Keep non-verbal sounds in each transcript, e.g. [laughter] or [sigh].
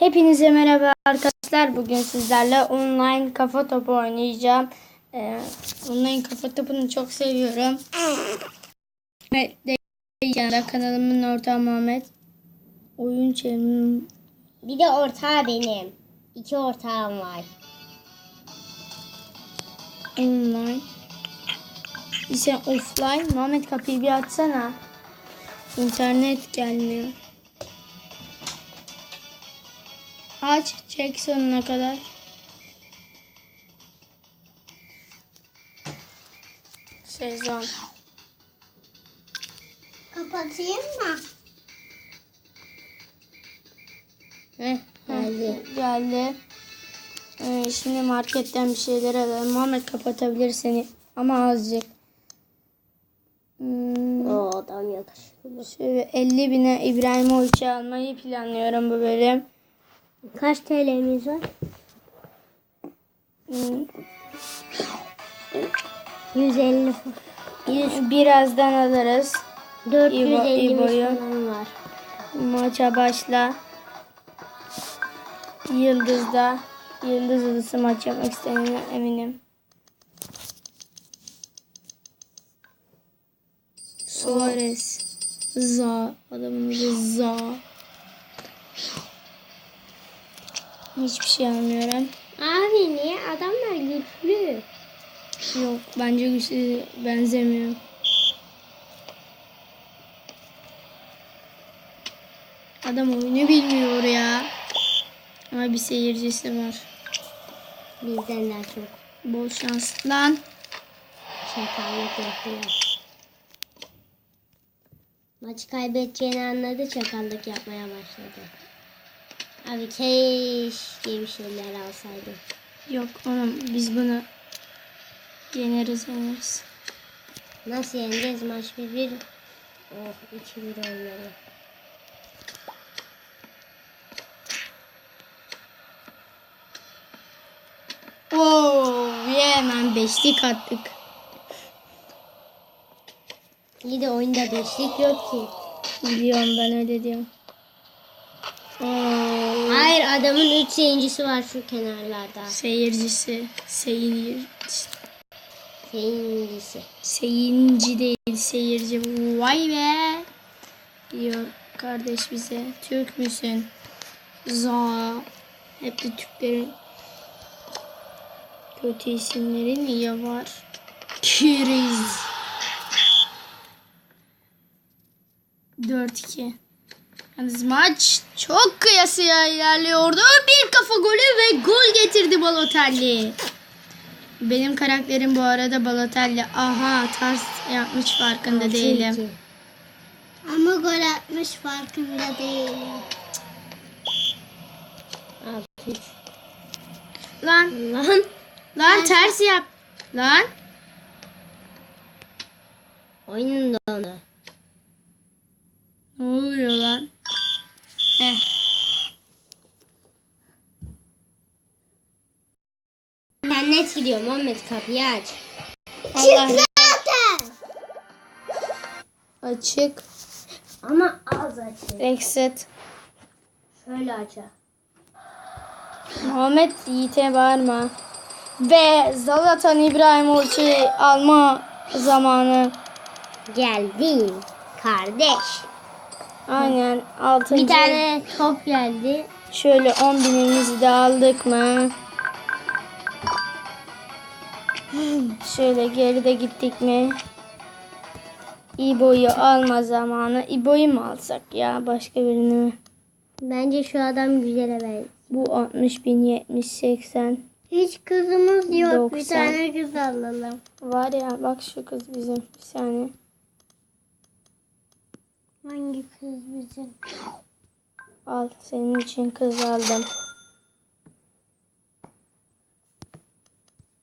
Hepinize merhaba arkadaşlar. Bugün sizlerle online kafa topu oynayacağım. Ee, online kafa topunu çok seviyorum. De kanalımın ortağı Muhammed. Oyun çevrim Bir de ortağı benim. İki ortağım var. online. Ise offline. Muhammed kapıyı bir açsana. İnternet gelmiyor. Aç. Çek sonuna kadar. Sezon. Kapatayım mı? Heh, geldi. Geldi. Ee, şimdi marketten bir şeyler alalım. Muhammed kapatabilir seni. Ama azıcık. Hmm, O adam yakışıklı. şöyle 50 bine İbrahimovic'i almayı planlıyorum bu bölüm. Kaç TL'miz var? Hmm, 150. birazdan alırız. 450 İbo'yu. falan var. Maça başla. Yıldız'da. Yıldız Adası maç yapmak istediğine eminim. Suarez. Za. Adamın adı Za. Hiçbir şey anlamıyorum. Abi niye? Adamlar güçlü. Yok bence güçlü benzemiyor. Adam oyunu bilmiyor ya. Ama bir seyircisi var. Bizden daha çok Bol şans lan. çakallık yapıyor. Maçı kaybedeceğini anladı çakallık yapmaya başladı. Abi keşke bir şeyler alsaydı. Yok oğlum biz bunu yeneriz yeneriz. Nasıl yeneceğiz maç bir bir? Oh 2-1 olmalı. Hemen beşlik attık. İyi de oyunda beşlik yok ki. Biliyorum ben öyle diyorum. Adamın 3 seyircisi var şu kenarlarda. seyircisi, seyir, Seyircisi. seyirci değil seyirci. Vay be. Diyor kardeş bize. Türk müsün? Za. Hep de Türklerin kötü isimleri niye var? Kiriz. 4-2. Yalnız maç çok kıyasıya ilerliyordu. Bir kafa golü ve gol getirdi Balotelli. Benim karakterim bu arada Balotelli. Aha ters yapmış farkında değilim. Ama gol atmış farkında değilim. Abi. Lan Lan. lan ters yap. Lan. Oyunun dondu. Ne oluyor lan? Heh. İnternet gidiyor Muhammed kapıyı aç. Allah zaten. açık. Ama az açık. Exit. Şöyle aç. Muhammed Yiğit'e bağırma. Ve Zlatan İbrahimovic'i alma zamanı. Geldi. Kardeş. Aynen. Altıncı. Bir tane top geldi. Şöyle 10 binimizi de aldık mı? Şöyle geride gittik mi? İbo'yu alma zamanı. İbo'yu mu alsak ya? Başka birini mi? Bence şu adam güzele benziyor. Bu 60 bin 70 80. Hiç kızımız yok. Bir 90. tane kız alalım. Var ya bak şu kız bizim. Bir saniye. Hangi kız bizim? Al senin için kız aldım.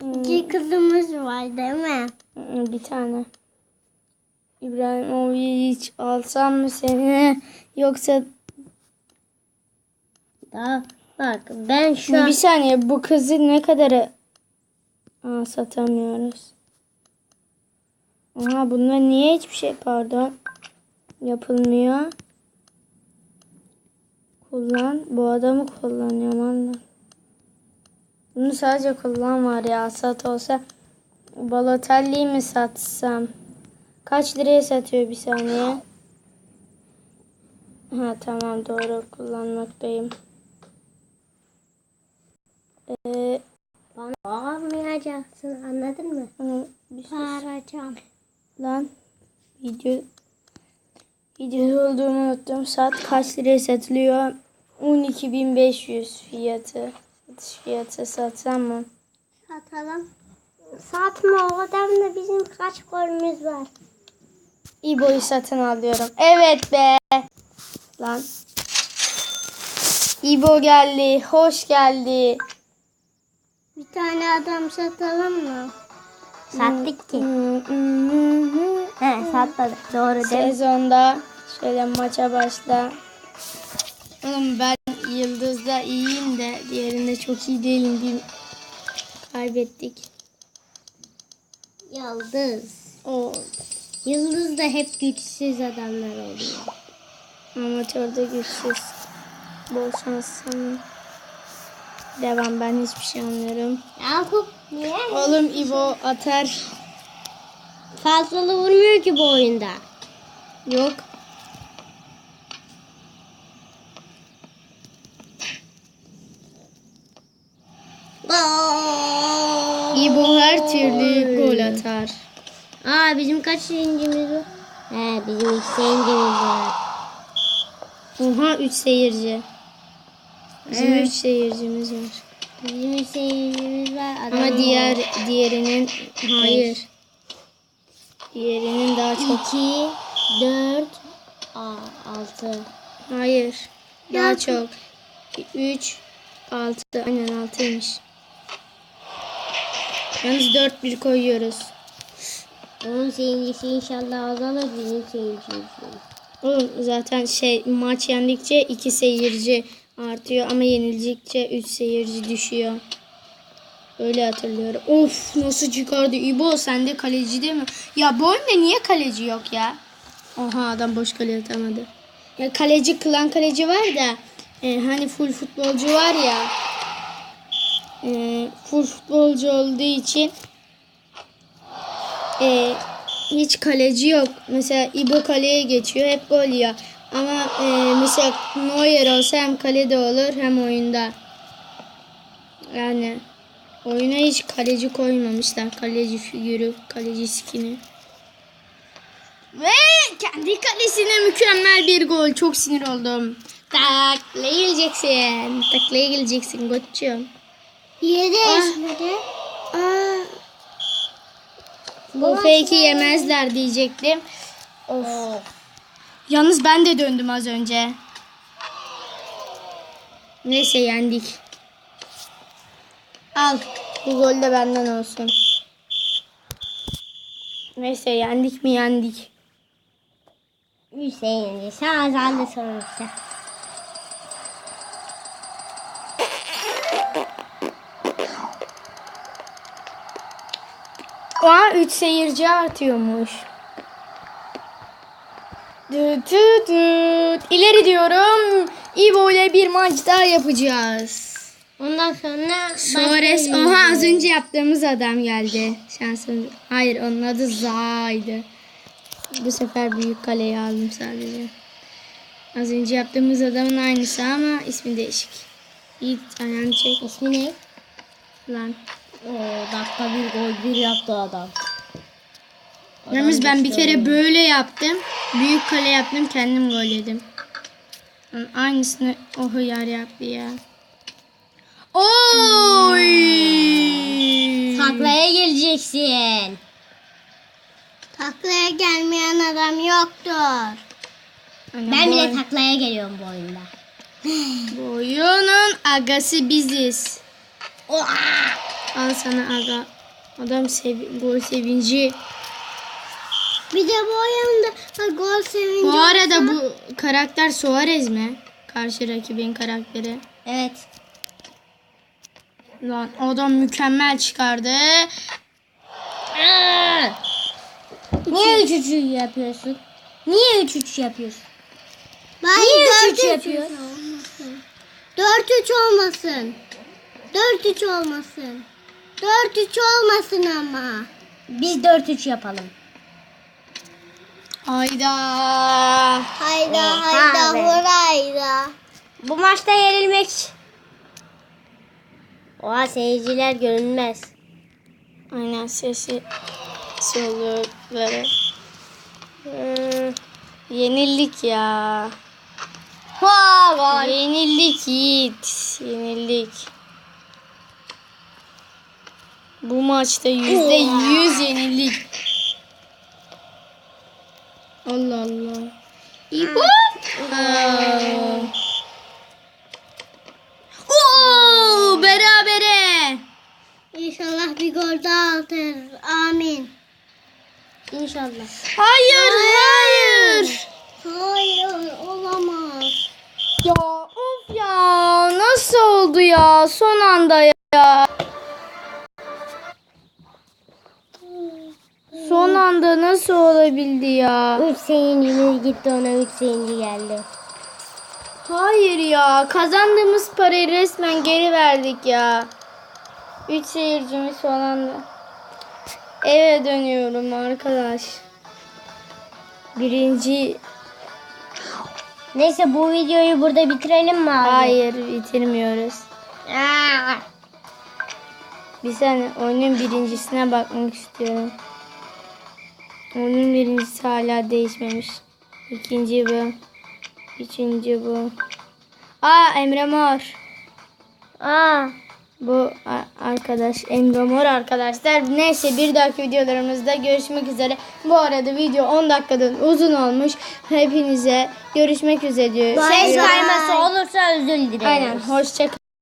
Hmm, İki kızımız var değil mi? hmm, bir tane. İbrahimovic hiç alsam mı seni yoksa Daha bak ben şu an bir saniye bu kızı ne kadara Aa, satamıyoruz. Aha bunlar niye hiçbir şey pardon yapılmıyor? Kullan. Bu adamı kullanıyorum anne. Bunu sadece kullan var ya. Sat olsa Balotelli'yi mi satsam? Kaç liraya satıyor bir saniye? Ha tamam doğru kullanmaktayım. Ee, Bana bağırmayacaksın anladın mı? bunu bir sus lan. Video video olduğumu unuttum. Saat kaç liraya satılıyor? 12.500 fiyatı. Satış fiyatı satsam mı? Satalım. Satma o adamla bizim kaç golümüz var. İbo'yu satın alıyorum. Evet be. Lan. İbo geldi. Hoş geldi. Bir tane adam satalım mı? Sattık ki. He satmadık. Doğru değil mi? Sezonda şöyle maça başla. Oğlum ben Yıldız'da iyiyim de diğerinde çok iyi değilim. Bir kaybettik. Yıldız. O Yıldız da hep güçsüz adamlar oluyor. amatörde güçsüz. Bol şans sana. Devam ben hiçbir şey anlıyorum. Yakup niye? Oğlum İbo atar. Fazlalı vurmuyor ki bu oyunda. Yok. İbo her türlü gol atar. Aa bizim kaç seyircimiz var? He bizim iki seyircimiz var. Oha 3 seyirci. Bizim Evet. 3 seyircimiz var. Bizim iki seyircimiz var. Adam Ama diğer diğerinin hayır. Diğerinin daha çok. 2, 4, 6. Hayır. Daha Ya- çok. 3 6 aynen 6'ymış. Yalnız 4 1 koyuyoruz. Onun seyircisi inşallah azalır bizim seyircimiz. Oğlum zaten şey maç yendikçe 2 seyirci artıyor ama yenildikçe 3 seyirci düşüyor. Öyle hatırlıyorum. Of nasıl çıkardı İbo sende kaleci değil mi? Ya bu oyunda niye kaleci yok ya? Oha adam boş kale atamadı. Ya kaleci klan kaleci var da e, hani full futbolcu var ya e, full futbolcu olduğu için e, hiç kaleci yok. Mesela İbo kaleye geçiyor hep gol yiyor. Ama e, mesela Neuer olsa hem kalede olur hem oyunda. Yani oyuna hiç kaleci koymamışlar. Kaleci figürü, kaleci skini. Ve kendi kalesine mükemmel bir gol. Çok sinir oldum. Taklaya geleceksin. Taklaya geleceksin koçum. Yedi Ah. Aa. Bu fake'i yemezler diyecektim. Of. Yalnız ben de döndüm az önce. Neyse yendik. Al. Bu gol de benden olsun. Neyse yendik mi yendik. Hüseyin sen azaldı sonuçta. Aa 3 seyirci artıyormuş. Düt düt. İleri diyorum. İbo ile bir maç daha yapacağız. Ondan sonra Suarez. Oha az önce yaptığımız adam geldi. Şansım. Hayır onun adı Za'ydı. Bu sefer büyük kaleyi aldım sadece. Az önce yaptığımız adamın aynısı ama ismi değişik. Yiğit ayağını çek. İsmi ne? Lan. Oo, dakika bir gol bir yaptı adam. Yalnız ben bir kere böyle yaptım. Büyük kale yaptım kendim gol yedim. Aynısını o hıyar yaptı ya. Oy! Taklaya geleceksin. Taklaya gelmeyen adam yoktur. Anam, Ben bile taklaya geliyorum bu oyunda. [gasps] Bu oyunun agası biziz. Oha! Al sana aga. Adam sev gol sevinci. Bir de bu oyunda gol sevinci. Bu arada bu karakter Suarez mi? Karşı rakibin karakteri. Evet. Lan adam mükemmel çıkardı. Niye 3 3 yapıyorsun? Niye 3 3 yapıyorsun? Niye 3 3 yapıyorsun? 4-3 olmasın. 4-3 olmasın. 4-3 olmasın ama. Biz 4-3 yapalım. Hayda. Hayda hayda hurayda. Bu maçta yenilmek. Oha seyirciler görünmez. Aynen sesi böyle. Hmm. Yenildik ya. Ha gol. Yenildik Yiğit. Yenildik. Bu maçta yüzde yüz yenildik. Allah Allah. İbo. Oo, berabere. İnşallah bir gol daha atar. Amin. İnşallah. Hayır, hayır. Hayır olamaz. Ya of ya nasıl oldu ya son anda ya. Son anda nasıl olabildi ya? 3 seyircimiz gitti ona 3 seyirci geldi. Hayır ya kazandığımız parayı resmen geri verdik ya. 3 seyircimiz falan da. Eve dönüyorum arkadaş. Birinci Neyse bu videoyu burada bitirelim mi abi? hayır bitirmiyoruz. Aa. Bir saniye oyunun birincisine bakmak istiyorum. Oyunun birincisi hala değişmemiş. İkinci bu. Üçüncü bu. Aa Emre Mor. Aa. Bu arkadaş Emre Mor arkadaşlar. Neyse bir dahaki videolarımızda görüşmek üzere. Bu arada video 10 dakikadan uzun olmuş. Hepinize görüşmek üzere diyor. Ses kayması olursa özür dileriz. Aynen hoşça